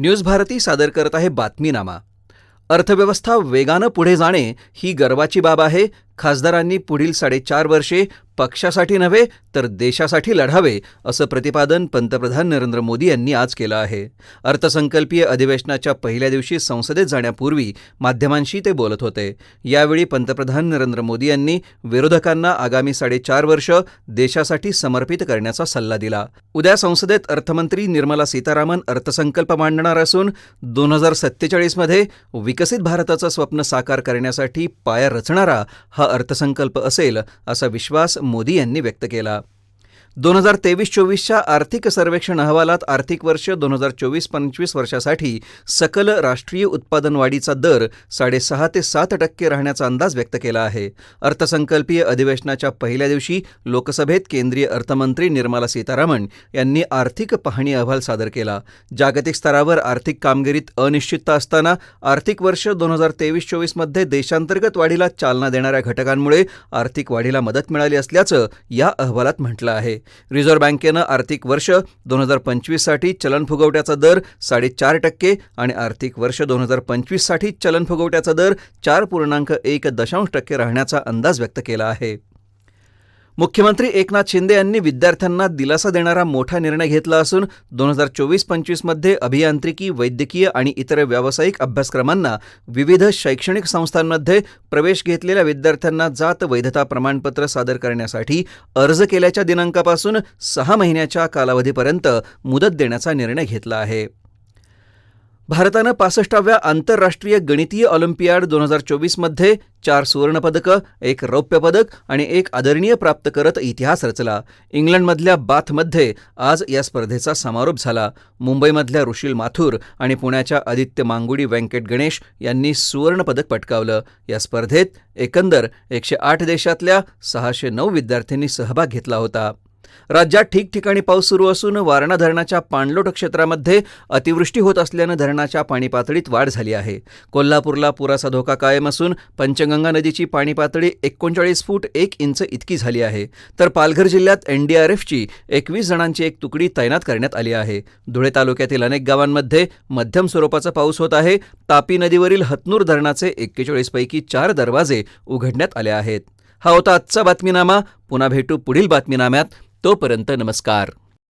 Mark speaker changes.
Speaker 1: News Bharti सादर करत आहे बातमीनामा. अर्थव्यवस्था वेगानं पुढे जाणे ही गर्वाची बाब आहे. खासदारांनी पुढील साडेचार वर्षे पक्षासाठी नव्हे तर देशासाठी लढावे असं प्रतिपादन पंतप्रधान नरेंद्र मोदी यांनी आज केलं आहे. अर्थसंकल्पीय अधिवेशनाच्या पहिल्या दिवशी संसदेत जाण्यापूर्वी माध्यमांशी ते बोलत होते. यावेळी पंतप्रधान नरेंद्र मोदी यांनी विरोधकांना आगामी साडेचार वर्ष देशासाठी समर्पित करण्याचा सल्ला दिला. उद्या संसदेत अर्थमंत्री निर्मला सीतारामन अर्थसंकल्प मांडणार असून दोन हजार सत्तेचाळीसमध्ये विकसित भारताचं स्वप्न साकार करण्यासाठी पाया रचणारा हा अर्थसंकल्प असेल असा विश्वास मोदी यांनी व्यक्त केला. दोन हजार तेवीस चोवीसच्या आर्थिक सर्वेक्षण अहवालात आर्थिक वर्ष दोन हजार चोवीस पंचवीस वर्षासाठी सकल राष्ट्रीय उत्पादन वाढीचा दर साडेसहा ते सात टक्के राहण्याचा अंदाज व्यक्त केला आहे. अर्थसंकल्पीय अधिवेशनाच्या पहिल्या दिवशी लोकसभेत केंद्रीय अर्थमंत्री निर्मला सीतारामन यांनी आर्थिक पाहणी अहवाल सादर केला. जागतिक स्तरावर आर्थिक कामगिरीत अनिश्चितता असताना आर्थिक वर्ष दोन हजार तेवीस चोवीसमध्ये देशांतर्गत वाढीला चालना देणाऱ्या घटकांमुळे आर्थिक वाढीला मदत मिळाली असल्याचं या अहवालात म्हटलं आहे. रिझर्व्ह बँकेनं आर्थिक वर्ष दोन हजार पंचवीससाठी चलन फुगवट्याचा दर साडेचार टक्के आणि आर्थिक वर्ष दोन हजार पंचवीससाठी चलन फुगवट्याचा दर चार पूर्णांक एक दशांश टक्के राहण्याचा अंदाज व्यक्त केला आहे. मुख्यमंत्री एकनाथ शिंदे यांनी विद्यार्थ्यांना दिलासा देणारा मोठा निर्णय घेतला असून दोन हजार चोवीस पंचवीसमध्ये अभियांत्रिकी वैद्यकीय आणि इतर व्यावसायिक अभ्यासक्रमांना विविध शैक्षणिक संस्थांमध्ये प्रवेश घेतलेल्या विद्यार्थ्यांना जात वैधता प्रमाणपत्र सादर करण्यासाठी अर्ज केल्याच्या दिनांकापासून सहा महिन्याच्या कालावधीपर्यंत मुदत देण्याचा निर्णय घेतला आहे. भारतानं पासष्टाव्या आंतरराष्ट्रीय गणितीय ऑलिम्पियाड दोन हजार चोवीसमध्ये चार सुवर्णपदकं एक रौप्य पदक आणि एक आदरणीय प्राप्त करत इतिहास रचला. इंग्लंडमधल्या बाथमध्ये आज या स्पर्धेचा समारोप झाला. मुंबईमधल्या ऋषील माथुर आणि पुण्याच्या आदित्य मांगुडी व्यंकट गणेश यांनी सुवर्णपदक पटकावलं. या स्पर्धेत एकंदर एकशे आठ देशातल्या सहाशे नऊ विद्यार्थ्यांनी सहभाग घेतला होता. राज्यात ठिकठिकाणी पाऊस सुरू असून वारणा धरणाच्या पाणलोट क्षेत्रामध्ये अतिवृष्टी होत असल्यानं धरणाच्या पाणी पातळीत वाढ झाली आहे. कोल्हापूरला पुराचा धोका कायम असून पंचगंगा नदीची पाणी पातळी एकोणचाळीस फूट एक इंच इतकी झाली आहे. तर पालघर जिल्ह्यात एनडीआरएफची एकवीस जणांची एक तुकडी तैनात करण्यात आली आहे. धुळे तालुक्यातील अनेक गावांमध्ये मध्यम स्वरूपाचा पाऊस होत आहे. तापी नदीवरील हतनूर धरणाचे एक्केचाळीसपैकी चार दरवाजे उघडण्यात आले आहेत. हा होता आजचा बातमीनामा. पुन्हा भेटू पुढील बातमीनाम्यात. तोपर्यंत नमस्कार.